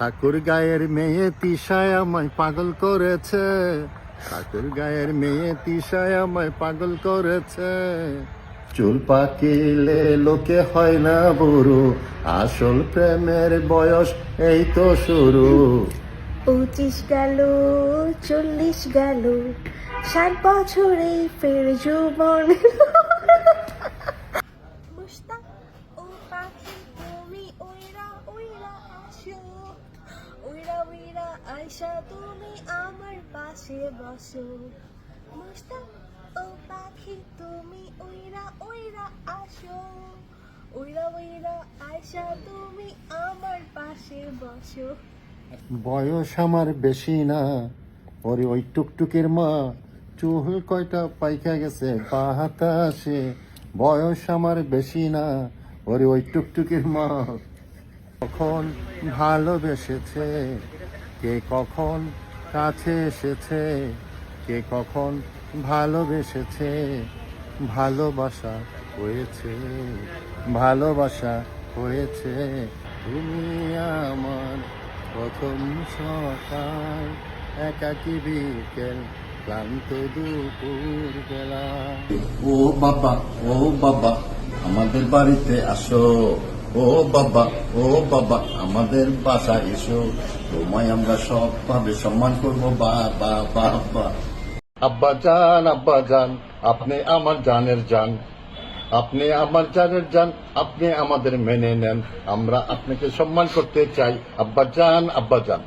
ঠাকুর গায়ের মেয়ে তিসায় আমায় পাগল করেছে। ঠাকুর গায়ের মেয়ে তিসায় আমায় পাগল করেছে। চুল পাকিলে লোকে হয় না বুড়ো, আসল প্রেমের বয়স এই তো শুরু। পঁচিশ গেল, চল্লিশ গেল, ষাট বছরে ফের যৌবন আয়সা তুমি আমার পাশে বসো। মুস্তাক ও পাখি, তুমি ওইরা ওইরা আসো। ওইরা ওইরা আয়সা তুমি আমার পাশে বসো। বয়স আমার বেশি না, ওরে ওই টুকটুকের মা, চুল কয়টা পাইকা গেছে পা হাতাশে বয়স আমার বেশি না, ওরে ওই টুকটুকের মা। কখন ভালোবেসেছে কে কখন কাছে এসেছে? কে কখন ভালোবেসেছে? ভালোবাসা হয়েছে ভালোবাসা হয়েছে। তুমি আমার প্রথম সকাল একাকি বিকেল, ক্লান্ত দুপুর বেলা। ও বাবা ও বাবা, আমাদের বাড়িতে আসো। ও বাবা ও বাবা, আমাদের বাসা এসো। তোমায় আমরা সবভাবে সম্মান করব। বাবা বাবা আব্বা জান আব্বা জান আপনি আমার জানের জান। আপনি আমার জানের যান আপনি আমাদের মেনে নেন। আমরা আপনাকে সম্মান করতে চাই। আব্বা জান আব্বা জান